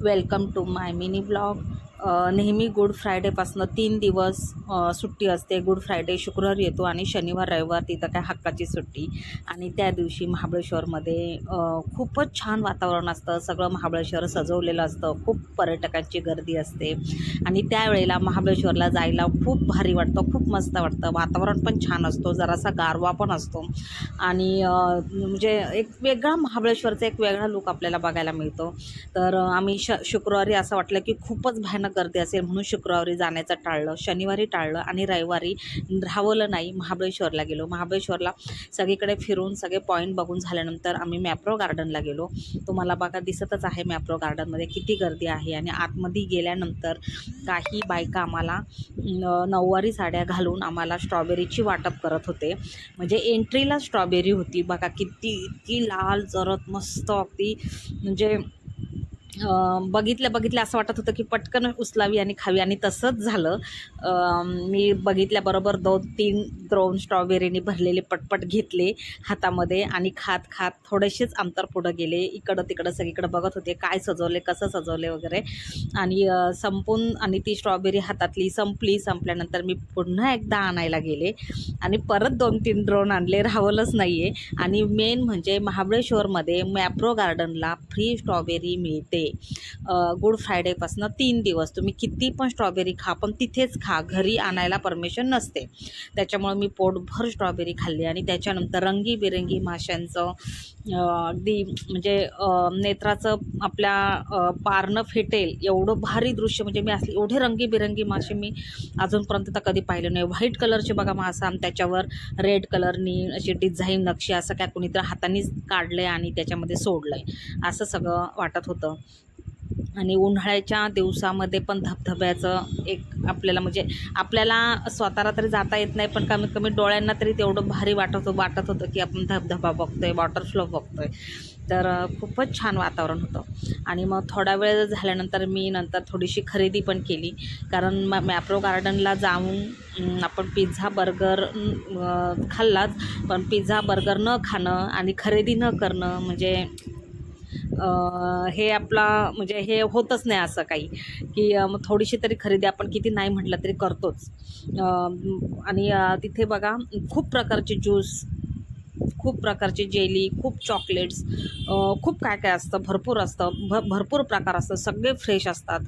welcome to my mini vlog. नेहमी good फ्रायडेपासनं तीन दिवस सुट्टी असते. गुड फ्रायडे शुक्रवार येतो आणि शनिवार रविवार तिथं काय हक्काची सुट्टी. आणि त्या दिवशी महाबळेश्वरमध्ये खूपच छान वातावरण असतं. सगळं महाबळेश्वर सजवलेलं असतं. खूप पर्यटकांची गर्दी असते. आणि त्यावेळेला महाबळेश्वरला जायला खूप भारी वाटतं. खूप मस्त वाटतं. वातावरण पण छान असतो. जरासा गारवा पण असतो. आणि म्हणजे एक वेगळा महाबळेश्वरचा एक वेगळा लुक आपल्याला बघायला मिळतो. तर आम्ही श शुक्रवारी असं वाटलं की खूपच भयानक गर्दी असेल म्हणून शुक्रवारी जाण्याचं टाळलं शनिवारी टाळलं आणि रविवारी राहवलं नाही महाबळेश्वरला गेलो. महाबळेश्वरला सगळीकडे फिरून सगळे पॉईंट बघून झाल्यानंतर आम्ही मॅप्रो गार्डनला गेलो. तुम्हाला बघा दिसतच आहे मॅप्रो गार्डनमध्ये किती गर्दी आहे आणि आतमध्ये गेल्यानंतर काही बायका आम्हाला नऊवारी साड्या घालून आम्हाला स्ट्रॉबेरीची वाटप करत होते. म्हणजे एंट्रीला स्ट्रॉबेरी होती. बघा किती इतकी लाल जरत मस्त अगदी म्हणजे बघितलं बघितलं असं वाटत होतं की पटकन उचलावी आणि खावी. आणि तसंच झालं. मी बघितल्याबरोबर दोन तीन द्रोण स्ट्रॉबेरीने भरलेले पटपट घेतले हातामध्ये आणि खात खात थोडेसेच अंतर पुढं गेले. इकडं तिकडं सगळीकडं बघत होते काय सजवले कसं सजवले वगैरे. आणि संपून आणि ती स्ट्रॉबेरी हातातली संपली. संपल्यानंतर मी पुन्हा एकदा आणायला गेले. आणि परत दोन तीन ड्रोन आणले. राहवलंच नाही आहे आणि मेन म्हणजे महाबळेश्वरमध्ये मॅप्रो गार्डनला फ्री स्ट्रॉबेरी मिळते. गुड फ्रायडेपासनं तीन दिवस. तुम्ही किती पण स्ट्रॉबेरी खा पण तिथेच खा. घरी आणायला परमिशन नसते. त्याच्यामुळे मी पोटभर स्ट्रॉबेरी खाल्ली आणि त्याच्यानंतर रंगीबेरंगी माशांचं अगदी म्हणजे नेत्राचं आपल्या पारणं फेटेल एवढं भारी दृश्य. म्हणजे मी असले एवढे रंगीबेरंगी मासे मी अजूनपर्यंत तर कधी पाहिले नाही. व्हाईट कलरचे बघा मासा आणि त्याच्यावर रेड कलरनी अशी डिझाईन नक्षी असं काय कुणीतरी हातानेच काढलं आहे आणि त्याच्यामध्ये सोडलं आहे असं सगळं वाटत होतं. आणि उन्हाळ्याच्या दिवसामध्ये पण धबधब्याचं एक आपल्याला म्हणजे आपल्याला स्वतःला तरी जाता येत नाही पण कमीत कमी डोळ्यांना तरी तेवढं भारी वाटत होतं वाटत होतं की आपण धबधबा बघतोय वॉटर फ्लो बघतोय. तर खूपच छान वातावरण होतं. आणि मग थोडा वेळ झाल्यानंतर मी नंतर थोडीशी खरेदी पण केली. कारण म मॅप्रो गार्डनला जाऊन आपण पिझ्झा बर्गर खाल्लाच. पण पिझ्झा बर्गर न खाणं आणि खरेदी न करणं म्हणजे हे आपला म्हणजे हे होतच नाही असं काही. की मग थोडीशी तरी खरेदी आपण किती नाही म्हटलं तरी करतोच. आणि तिथे बघा खूप प्रकारचे ज्यूस खूप प्रकारचे जेली खूप चॉकलेट्स खूप काय काय असतं भरपूर असतं भ भरपूर प्रकार असतात सगळे फ्रेश असतात.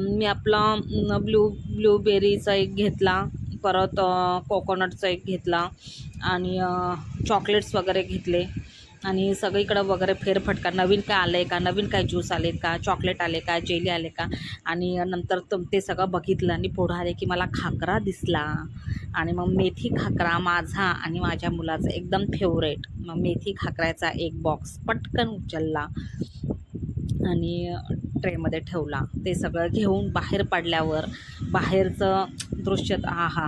मी आपला ब्लू ब्लूबेरीचा एक घेतला परत कोकोनटचा एक घेतला आणि चॉकलेट्स वगैरे घेतले. आणि सगळीकडं वगैरे फेरफटका. नवीन काय आलं आहे का? नवीन काय ज्यूस आले का? चॉकलेट आले का? जेली आले का? आणि नंतर तुम ते सगळं बघितलं आणि पुढं आले की मला खाकरा दिसला. आणि मग मेथी खाकरा माझा आणि माझ्या मुलाचा एकदम फेवरेट मग मेथी खाकऱ्याचा एक बॉक्स पटकन उचलला. आणि ट्रेमध्ये ठेवला. ते सगळं घेऊन बाहेर पडल्यावर बाहेरचं दृश्य आहा हा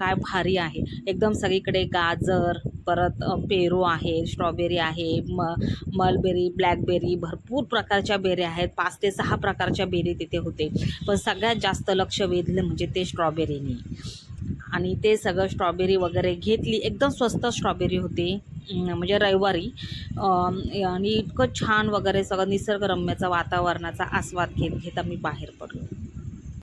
काय भारी आहे. एकदम सगळीकडे गाजर परत पेरू आहे स्ट्रॉबेरी आहे म मलबेरी ब्लॅकबेरी भरपूर प्रकारच्या बेरी आहेत. पाच ते सहा प्रकारच्या बेरी तिथे होते. पण सगळ्यात जास्त लक्ष वेधलं म्हणजे ते स्ट्रॉबेरीनी. आणि ते सगळं स्ट्रॉबेरी वगैरे घेतली. एकदम स्वस्त स्ट्रॉबेरी होती. म्हणजे रविवारी. आणि इतकं छान वगैरे सगळं निसर्गरम्याचा वातावरणाचा आस्वाद घेत घेत आम्ही बाहेर पडलो.